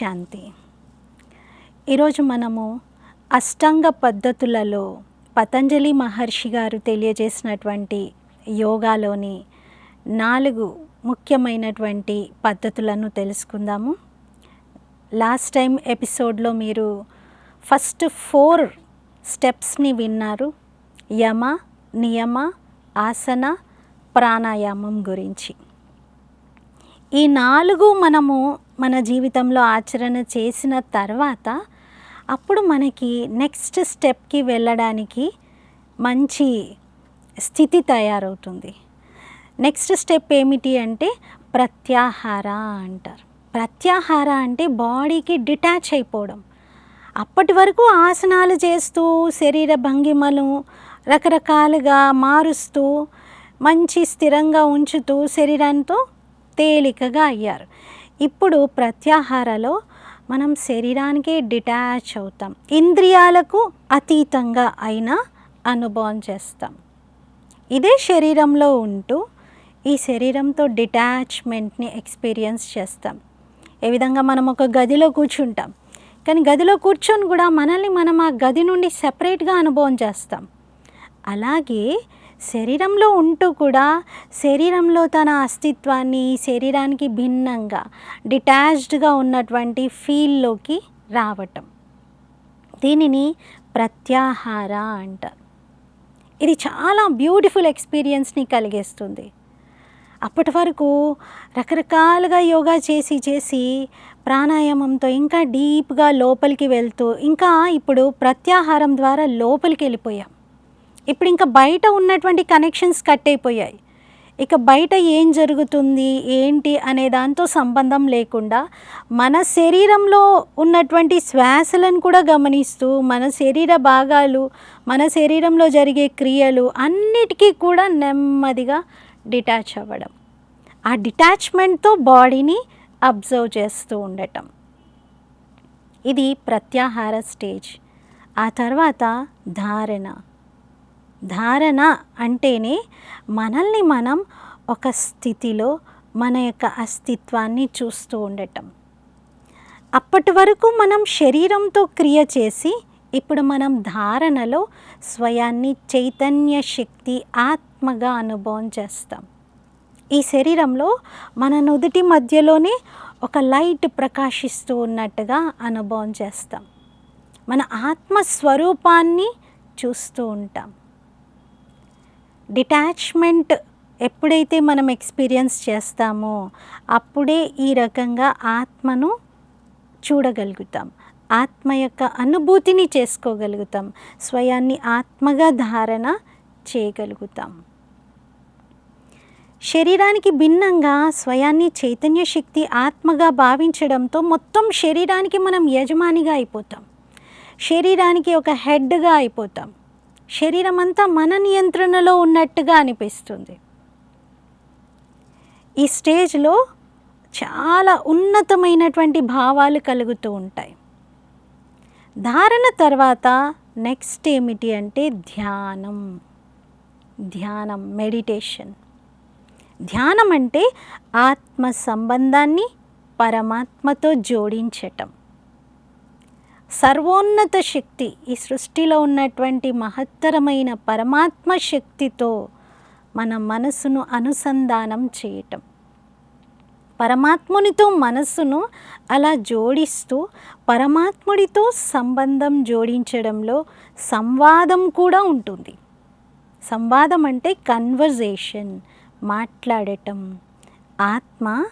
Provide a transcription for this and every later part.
శాంతి. ఈరోజు మనము అష్టాంగ పద్ధతులలో పతంజలి మహర్షి గారు తెలియజేసినటువంటి యోగాలోని నాలుగు ముఖ్యమైనటువంటి పద్ధతులను తెలుసుకుందాము. లాస్ట్ టైం ఎపిసోడ్లో మీరు ఫస్ట్ ఫోర్ స్టెప్స్ని విన్నారు. యమ నియమ ఆసన ప్రాణాయామం గురించి. ఈ నాలుగు మనము మన జీవితంలో ఆచరణ చేసిన తర్వాత అప్పుడు మనకి నెక్స్ట్ స్టెప్కి వెళ్ళడానికి మంచి స్థితి తయారవుతుంది. నెక్స్ట్ స్టెప్ ఏమిటి అంటే ప్రత్యాహార అంటారు. ప్రత్యాహార అంటే బాడీకి డిటాచ్ అయిపోవడం. అప్పటి వరకు ఆసనాలు చేస్తూ శరీర భంగిమలు రకరకాలుగా మారుస్తూ మంచి స్థిరంగా ఉంచుతూ శరీరంతో తేలికగా అయ్యారు. ఇప్పుడు ప్రత్యాహారలో మనం శరీరానికే డిటాచ్ అవుతాం. ఇంద్రియాలకు అతీతంగా అయినా అనుభవం చేస్తాం. ఇదే శరీరంలో ఉంటూ ఈ శరీరంతో డిటాచ్మెంట్ని ఎక్స్పీరియన్స్ చేస్తాం. ఏ విధంగా మనం ఒక గదిలో కూర్చుంటాం. కానీ గదిలో కూర్చొని కూడా మనల్ని మనం ఆ గది నుండి సెపరేట్గా అనుభవం చేస్తాం. అలాగే శరీరంలో ఉంటూ కూడా శరీరంలో తన అస్తిత్వాన్ని శరీరానికి భిన్నంగా డిటాచ్డ్గా ఉన్నటువంటి ఫీల్లోకి రావటం. దీనిని ప్రత్యాహార అంటారు. ఇది చాలా బ్యూటిఫుల్ ఎక్స్పీరియన్స్ని కలిగిస్తుంది. అప్పటి వరకు రకరకాలుగా యోగా చేసి చేసి ప్రాణాయామంతో ఇంకా డీప్గా లోపలికి వెళ్తూ ఇంకా ఇప్పుడు ప్రత్యాహారం ద్వారా లోపలికి వెళ్ళిపోయాం. ఇప్పుడు ఇంకా బయట ఉన్నటువంటి కనెక్షన్స్ కట్ అయిపోయాయి ఇక బయట ఏం జరుగుతుంది? ఏంటి? అనే దాంతో సంబంధం లేకుండా మన శరీరంలో ఉన్నటువంటి శ్వాసలను కూడా గమనిస్తూ మన శరీర భాగాలు మన శరీరంలో జరిగే క్రియలు అన్నిటికీ కూడా నెమ్మదిగా డిటాచ్ అవ్వడం. ఆ డిటాచ్మెంట్తో బాడీని అబ్జర్వ్ చేస్తూ ఉండటం. ఇది ప్రత్యాహార స్టేజ్. ఆ తర్వాత ధారణ. ధారణ అంటేనే మనల్ని మనం ఒక స్థితిలో మన యొక్క అస్తిత్వాన్ని చూస్తూ ఉండటం. అప్పటి వరకు మనం శరీరంతో క్రియ చేసి ఇప్పుడు మనం ధారణలో స్వయాన్ని చైతన్య శక్తి ఆత్మగా అనుభవం చేస్తాం. ఈ శరీరంలో మన నుదుటి మధ్యలోనే ఒక లైట్ ప్రకాశిస్తూ ఉన్నట్టుగా అనుభవం చేస్తాం. మన ఆత్మ స్వరూపాన్ని చూస్తూ ఉంటాం. డిటాచ్మెంట్ ఎప్పుడైతే మనం ఎక్స్పీరియన్స్ చేస్తామో అప్పుడే ఈ రకంగా ఆత్మను చూడగలుగుతాం. ఆత్మ యొక్క అనుభూతిని చేసుకోగలుగుతాం. స్వయాన్ని ఆత్మగా ధారణ చేయగలుగుతాం. శరీరానికి భిన్నంగా స్వయాన్ని చైతన్య శక్తి ఆత్మగా భావించడంతో మొత్తం శరీరానికి మనం యజమానిగా అయిపోతాం. శరీరానికి ఒక హెడ్గా అయిపోతాం. శరీరం అంతా మన నియంత్రణలో ఉన్నట్టుగా అనిపిస్తుంది. ఈ స్టేజ్లో చాలా ఉన్నతమైనటువంటి భావాలు కలుగుతూ ఉంటాయి. ధారణ తర్వాత నెక్స్ట్ ఏమిటి అంటే ధ్యానం. ధ్యానం మెడిటేషన్. ధ్యానం అంటే ఆత్మ సంబంధాన్ని పరమాత్మతో జోడించటం. సర్వోన్నత శక్తి ఈ సృష్టిలో ఉన్నటువంటి మహత్తరమైన పరమాత్మ శక్తితో మన మనసును అనుసంధానం చేయటం. పరమాత్మునితో మనస్సును అలా జోడిస్తూ పరమాత్ముడితో సంబంధం జోడించడంలో సంవాదం కూడా ఉంటుంది. సంవాదం అంటే కన్వర్జేషన్ మాట్లాడటం. ఆత్మ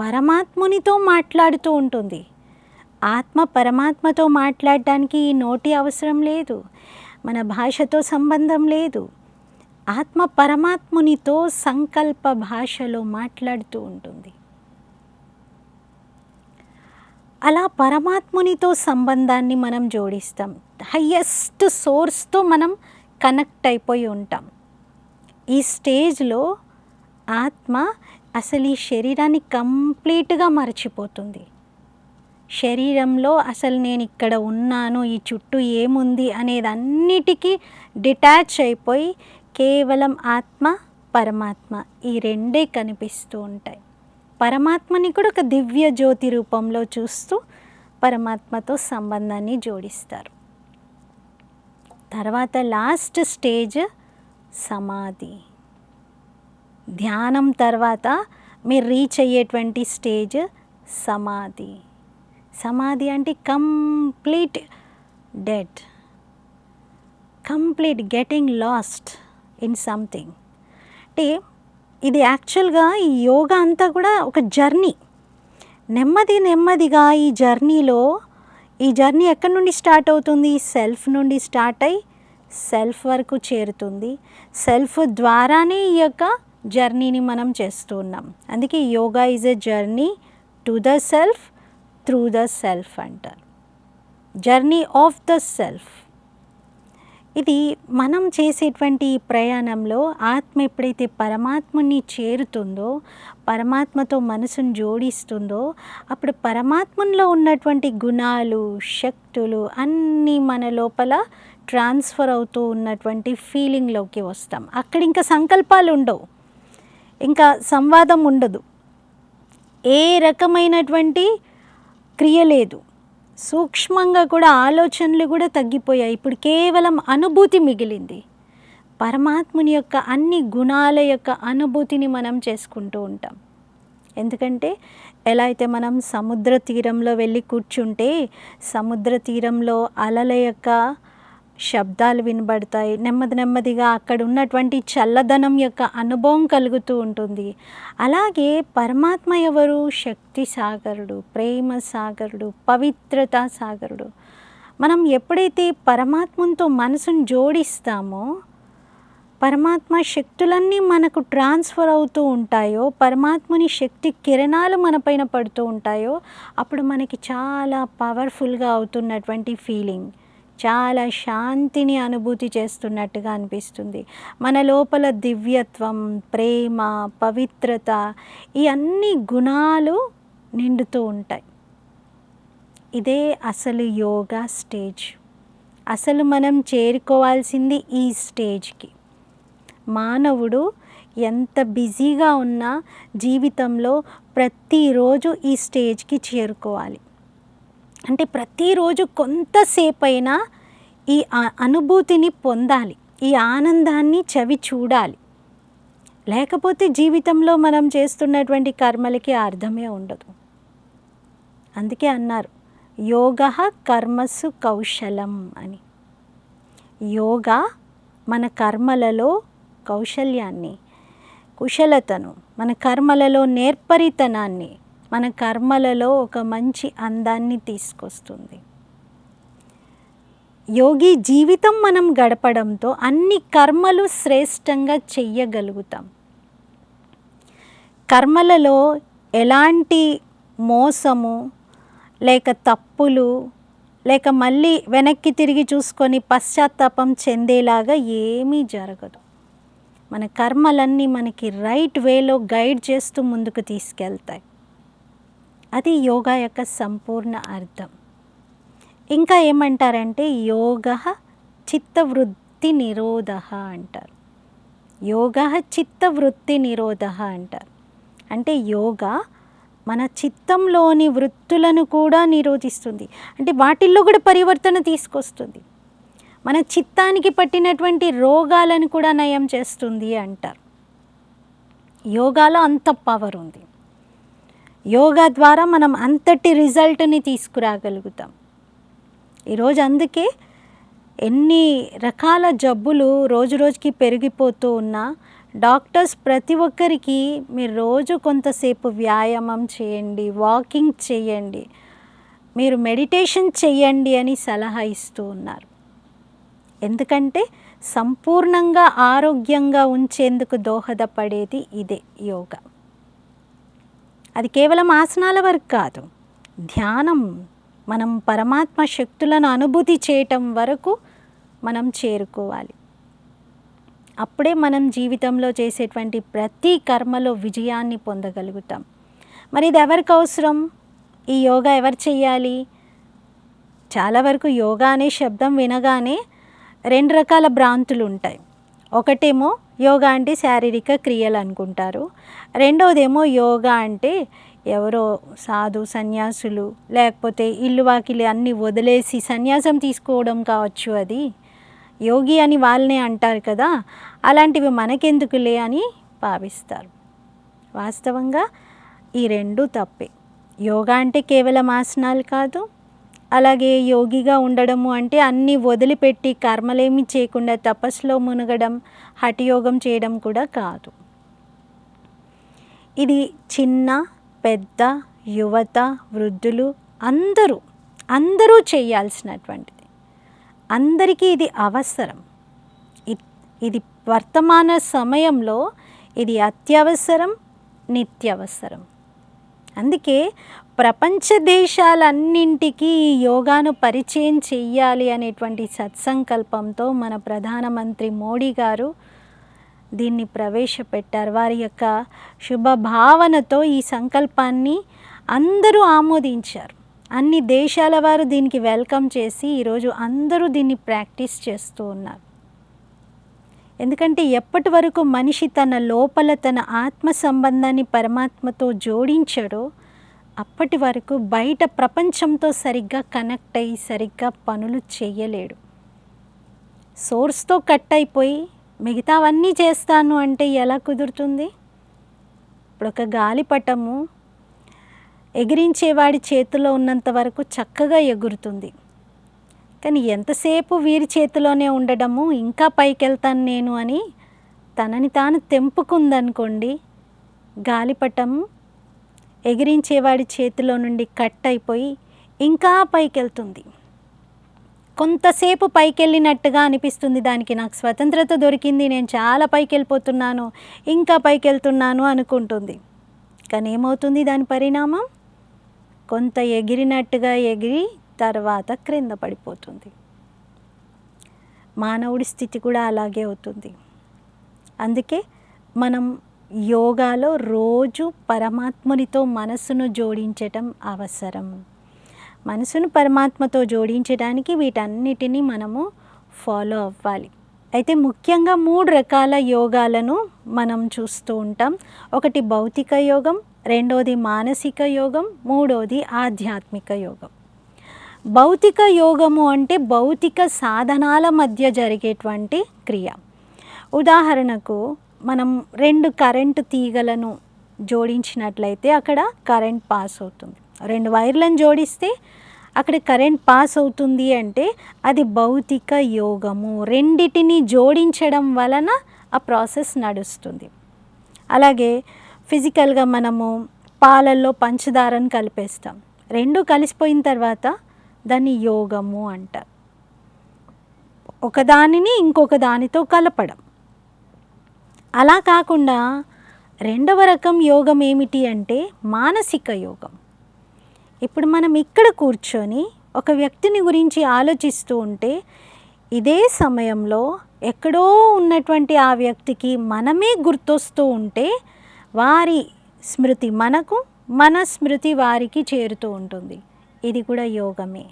పరమాత్మునితో మాట్లాడుతూ ఉంటుంది. ఆత్మ పరమాత్మతో మాట్లాడటానికి ఈ నోటి అవసరం లేదు. మన భాషతో సంబంధం లేదు. ఆత్మ పరమాత్మునితో సంకల్ప భాషలో మాట్లాడుతూ ఉంటుంది. అలా పరమాత్మునితో సంబంధాన్ని మనం జోడిస్తాం. హయ్యెస్ట్ సోర్స్తో మనం కనెక్ట్ అయిపోయి ఉంటాం. ఈ స్టేజ్లో ఆత్మ అసలు ఈ శరీరాన్ని కంప్లీట్గా మర్చిపోతుంది. శరీరంలో అసలు నేను ఇక్కడ ఉన్నాను ఈ చుట్టూ ఏముంది అనేది అన్నిటికీ డిటాచ్ అయిపోయి కేవలం ఆత్మ పరమాత్మ ఈ రెండే కనిపిస్తూ ఉంటాయి. పరమాత్మని కూడా ఒక దివ్య జ్యోతి రూపంలో చూస్తూ పరమాత్మతో సంబంధాన్ని జోడిస్తారు. తర్వాత లాస్ట్ స్టేజ్ సమాధి. ధ్యానం తర్వాత మీరు రీచ్ అయ్యేటువంటి స్టేజ్ సమాధి. సమాధి అంటే complete dead complete getting lost in something. అంటే ఇది యాక్చువల్గా ఈ యోగా అంతా కూడా ఒక జర్నీ. నెమ్మది నెమ్మదిగా ఈ జర్నీలో ఈ జర్నీ ఎక్కడి నుండి స్టార్ట్ అవుతుంది? సెల్ఫ్ నుండి స్టార్ట్ అయ్యి సెల్ఫ్ వరకు చేరుతుంది. సెల్ఫ్ ద్వారానే ఈ యొక్క జర్నీని మనం చేస్తున్నాం అందుకే yoga is a journey to the self through the self అంటారు. జర్నీ ఆఫ్ ద సెల్ఫ్ ఇది మనం చేసేటువంటి ఈ ప్రయాణంలో ఆత్మ ఎప్పుడైతే పరమాత్మని చేరుతుందో పరమాత్మతో మనసును జోడిస్తుందో అప్పుడు పరమాత్మలో ఉన్నటువంటి గుణాలు శక్తులు అన్నీ మన లోపల ట్రాన్స్ఫర్ అవుతూ ఉన్నటువంటి ఫీలింగ్లోకి వస్తాం. అక్కడ ఇంకా సంకల్పాలు ఉండవు. ఇంకా సంవాదం ఉండదు. ఏ రకమైనటువంటి క్రియ లేదు. సూక్ష్మంగా కూడా ఆలోచనలు కూడా తగ్గిపోయాయి. ఇప్పుడు కేవలం అనుభూతి మిగిలింది. పరమాత్ముని యొక్క అన్ని గుణాల యొక్క అనుభూతిని మనం చేసుకుంటూ ఉంటాం. ఎందుకంటే ఎలా అయితే మనం సముద్ర తీరంలో వెళ్ళి కూర్చుంటే సముద్ర తీరంలో అలల యొక్క శబ్దాలు వినబడతాయి. నెమ్మది నెమ్మదిగా అక్కడ ఉన్నటువంటి చల్లదనం యొక్క అనుభవం కలుగుతూ ఉంటుంది. అలాగే పరమాత్మ ఎవరు? శక్తి సాగరుడు ప్రేమ సాగరుడు పవిత్రత సాగరుడు. మనం ఎప్పుడైతే పరమాత్మతో మనసును జోడిస్తామో పరమాత్మ శక్తులన్నీ మనకు ట్రాన్స్ఫర్ అవుతూ ఉంటాయో పరమాత్మని శక్తి కిరణాలు మనపైన పడుతూ ఉంటాయో అప్పుడు మనకి చాలా పవర్ఫుల్గా అవుతున్నటువంటి ఫీలింగ్. చాలా శాంతిని అనుభూతి చేస్తున్నట్టుగా అనిపిస్తుంది. మన లోపల దివ్యత్వం ప్రేమ పవిత్రత ఈ అన్ని గుణాలు నిండుతూ ఉంటాయి. ఇదే అసలు యోగా స్టేజ్. అసలు మనం చేరుకోవాల్సింది ఈ స్టేజ్కి. మానవుడు ఎంత బిజీగా ఉన్నా జీవితంలో ప్రతిరోజు ఈ స్టేజ్కి చేరుకోవాలి. అంటే ప్రతిరోజు కొంతసేపు అయినా ఈ అనుభూతిని పొందాలి ఈ ఆనందాన్ని చవి చూడాలి. లేకపోతే జీవితంలో మనం చేస్తున్నటువంటి కర్మలకి అర్థమే ఉండదు. అందుకే అన్నారు యోగ కర్మసు కౌశలం అని. యోగా మన కర్మలలో కౌశల్యాన్ని కుశలతను మన కర్మలలో నేర్పరితనాన్ని మన కర్మలలో ఒక మంచి అందాన్ని తీసుకొస్తుంది. యోగి జీవితం మనం గడపడంతో అన్ని కర్మలు శ్రేష్టంగా చెయ్యగలుగుతాం. కర్మలలో ఎలాంటి మోసము లేక తప్పులు లేక మళ్ళీ వెనక్కి తిరిగి చూసుకొని పశ్చాత్తాపం చెందేలాగా ఏమీ జరగదు. మన కర్మలన్నీ మనకి రైట్ వేలో గైడ్ చేస్తూ ముందుకు తీసుకెళ్తాయి. అది యోగా యొక్క సంపూర్ణ అర్థం. ఇంకా ఏమంటారంటే యోగ చిత్తవృత్తి నిరోధ అంటారు. యోగ చిత్తవృత్తి నిరోధ అంటారు. అంటే యోగా మన చిత్తంలోని వృత్తులను కూడా నిరోధిస్తుంది. అంటే వాటిల్లో కూడా పరివర్తన తీసుకొస్తుంది. మన చిత్తానికి పట్టినటువంటి రోగాలను కూడా నయం చేస్తుంది అంటారు. యోగాలో అంత పవర్ ఉంది. యోగా ద్వారా మనం అంతటి రిజల్ట్ని తీసుకురాగలుగుతాం. ఈరోజు అందుకే ఎన్ని రకాల జబ్బులు రోజు రోజుకి పెరిగిపోతూ ఉన్నా డాక్టర్స్ ప్రతి ఒక్కరికి మీరు రోజు కొంతసేపు వ్యాయామం చేయండి వాకింగ్ చేయండి మీరు మెడిటేషన్ చేయండి అని సలహా ఇస్తూ ఉన్నారు. ఎందుకంటే సంపూర్ణంగా ఆరోగ్యంగా ఉంచేందుకు దోహదపడేది ఇదే యోగా. అది కేవలం ఆసనాల వరకు కాదు. ధ్యానం మనం పరమాత్మ శక్తులను అనుభూతి చేయటం వరకు మనం చేరుకోవాలి. అప్పుడే మనం జీవితంలో చేసేటువంటి ప్రతి కర్మలో విజయాన్ని పొందగలుగుతాం. మరి ఇది ఎవరికి అవసరం? ఈ యోగా ఎవరు చేయాలి చాలా వరకు యోగా అనే శబ్దం వినగానే రెండు రకాల భ్రాంతులు ఉంటాయి. ఒకటేమో యోగా అంటే శారీరక క్రియలు అనుకుంటారు. రెండవదేమో యోగా అంటే ఎవరో సాధు సన్యాసులు లేకపోతే ఇల్లు వాకిలి అన్నీ వదిలేసి సన్యాసం తీసుకోవడం కావచ్చు అది. యోగి అని వాళ్ళనే అంటారు కదా అలాంటివి మనకెందుకులే అని భావిస్తారు. వాస్తవంగా ఈ రెండు తప్పే. యోగా అంటే కేవలం ఆసనాలు కాదు అలాగే యోగిగా ఉండడము అంటే అన్నీ వదిలిపెట్టి కర్మలేమి చేయకుండా తపస్సులో మునగడం హఠయోగం చేయడం కూడా కాదు. ఇది చిన్న పెద్ద యువత వృద్ధులు అందరూ అందరూ చేయాల్సినటువంటిది. అందరికీ ఇది అవసరం. ఇది వర్తమాన సమయంలో ఇది అత్యవసరం నిత్యవసరం. అందుకే ప్రపంచ దేశాలన్నింటికీ ఈ యోగాను పరిచయం చెయ్యాలి అనేటువంటి సత్సంకల్పంతో మన ప్రధానమంత్రి మోడీ గారు దీన్ని ప్రవేశపెట్టారు. వారి యొక్క శుభ భావనతో ఈ సంకల్పాన్ని అందరూ ఆమోదించారు. అన్ని దేశాల వారు దీనికి వెల్కమ్ చేసి ఈరోజు అందరూ దీన్ని ప్రాక్టీస్ చేస్తూ ఉన్నారు. ఎందుకంటే ఎప్పటి వరకు మనిషి తన లోపల తన ఆత్మ సంబంధాన్ని పరమాత్మతో జోడించాడో అప్పటి వరకు బయట ప్రపంచంతో సరిగ్గా కనెక్ట్ అయ్యి సరిగ్గా పనులు చేయలేడు సోర్స్తో కట్ అయిపోయి మిగతావన్నీ చేస్తాను అంటే ఎలా కుదురుతుంది? ఇప్పుడు ఒక గాలిపటము ఎగిరించేవాడి చేతిలో ఉన్నంత వరకు చక్కగా ఎగురుతుంది. కానీ ఎంతసేపు వీరి చేతిలోనే ఉండడము ఇంకా పైకి వెళ్తాను నేను అని తనని తాను తెంపుకుందనుకోండి గాలిపటం ఎగిరించేవాడి చేతిలో నుండి కట్ అయిపోయి ఇంకా పైకెళ్తుంది. కొంతసేపు పైకెళ్ళినట్టుగా అనిపిస్తుంది దానికి. నాకు స్వతంత్రత దొరికింది నేను చాలా పైకి వెళ్ళిపోతున్నాను ఇంకా పైకి వెళ్తున్నాను అనుకుంటుంది. కానీ ఏమవుతుంది దాని పరిణామం? కొంత ఎగిరినట్టుగా ఎగిరి తర్వాత క్రింద పడిపోతుంది. మానవుడి స్థితి కూడా అలాగే అవుతుంది. అందుకే మనం యోగాలో రోజు పరమాత్మునితో మనసును జోడించటం అవసరం. మనసును పరమాత్మతో జోడించడానికి వీటన్నిటిని మనము ఫాలో అవ్వాలి. అయితే ముఖ్యంగా మూడు రకాల యోగాలను మనం చూస్తూ ఉంటాం. ఒకటి భౌతిక యోగం రెండోది మానసిక యోగం మూడోది ఆధ్యాత్మిక యోగం. భౌతిక యోగము అంటే భౌతిక సాధనాల మధ్య జరిగేటువంటి క్రియ. ఉదాహరణకు మనం రెండు కరెంటు తీగలను జోడించినట్లయితే అక్కడ కరెంట్ పాస్ అవుతుంది. రెండు వైర్లను జోడిస్తే అక్కడ కరెంట్ పాస్ అవుతుంది అంటే అది భౌతిక యోగము. రెండిటిని జోడించడం వలన ఆ ప్రాసెస్ నడుస్తుంది. అలాగే ఫిజికల్గా మనము పాలల్లో పంచదారను కలిపేస్తాం. రెండు కలిసిపోయిన తర్వాత దాన్ని యోగము అంటారు. ఒకదానిని ఇంకొక దానితో కలపడం. అలా కాకుండా రెండవ రకం యోగం ఏమిటి అంటే మానసిక యోగం. ఇప్పుడు మనం ఇక్కడ కూర్చొని ఒక వ్యక్తిని గురించి ఆలోచిస్తూ ఉంటే ఇదే సమయంలో ఎక్కడో ఉన్నటువంటి ఆ వ్యక్తికి మనమే గుర్తొస్తూ ఉంటే వారి స్మృతి మనకు మన స్మృతి వారికి చేరుతూ ఉంటుంది. ఇది కూడా యోగమే.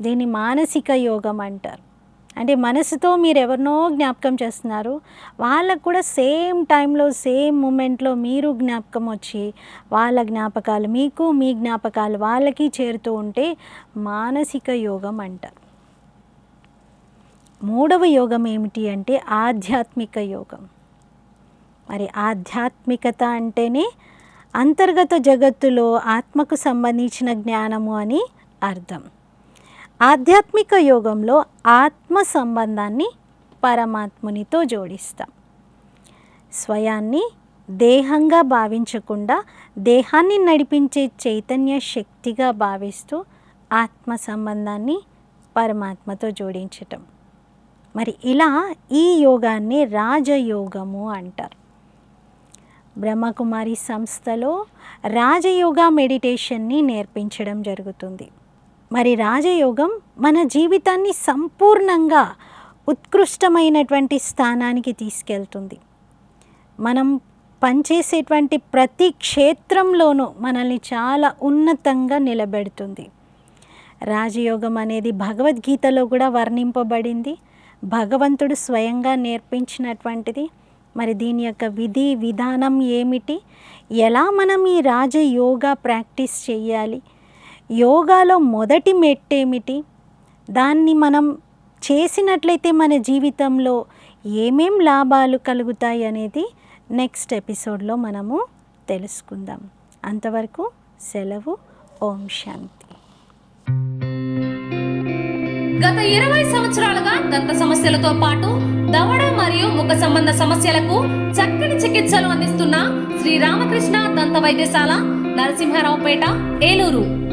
దీన్ని మానసిక యోగం అంటారు. అంటే మనసుతో మీరు ఎవరినో జ్ఞాపకం చేస్తున్నారు. వాళ్ళకు కూడా సేమ్ టైంలో సేమ్ మూమెంట్లో మీరు జ్ఞాపకం వచ్చి వాళ్ళ జ్ఞాపకాలు మీకు మీ జ్ఞాపకాలు వాళ్ళకి చేరుతూ ఉంటే మానసిక యోగం అంటారు మూడవ యోగం ఏమిటి అంటే ఆధ్యాత్మిక యోగం. మరి ఆధ్యాత్మికత అంటేనే అంతర్గత జగత్తులో ఆత్మకు సంబంధించిన జ్ఞానము అని అర్థం. ఆధ్యాత్మిక యోగంలో ఆత్మ సంబంధాన్ని పరమాత్మునితో జోడిస్తాం. స్వయాన్ని దేహంగా భావించకుండా దేహాన్ని నడిపించే చైతన్య శక్తిగా భావిస్తూ ఆత్మ సంబంధాన్ని పరమాత్మతో జోడించటం. మరి ఇలా ఈ యోగాన్ని రాజయోగము అంటారు. బ్రహ్మకుమారి సంస్థలో రాజయోగ మెడిటేషన్ని నేర్పించడం జరుగుతుంది. మరి రాజయోగం మన జీవితాన్ని సంపూర్ణంగా ఉత్కృష్టమైనటువంటి స్థానానికి తీసుకెళ్తుంది. మనం పనిచేసేటువంటి ప్రతి క్షేత్రంలోనూ మనల్ని చాలా ఉన్నతంగా నిలబెడుతుంది. రాజయోగం అనేది భగవద్గీతలో కూడా వర్ణింపబడింది. భగవంతుడు స్వయంగా నేర్పించినటువంటిది. మరి దీని యొక్క విధి విధానం ఏమిటి? ఎలా మనం ఈ రాజయోగా ప్రాక్టీస్ చేయాలి? యోగాలో మొదటి మెట్టేమిటి? దాన్ని మనం చేసినట్లయితే మన జీవితంలో ఏమేం లాభాలు కలుగుతాయి అనేది నెక్స్ట్ ఎపిసోడ్లో మనము తెలుసుకుందాం. అంతవరకు సెలవు. ఓం శాంతి. గత ఇరవై సంవత్సరాలుగా దంత సమస్యలతో పాటు దవడ మరియు ముఖ సంబంధ సమస్యలకు చక్కని చికిత్సలు అందిస్తున్న శ్రీ రామకృష్ణ దంత వైద్యశాల నరసింహారావుపేట ఏలూరు.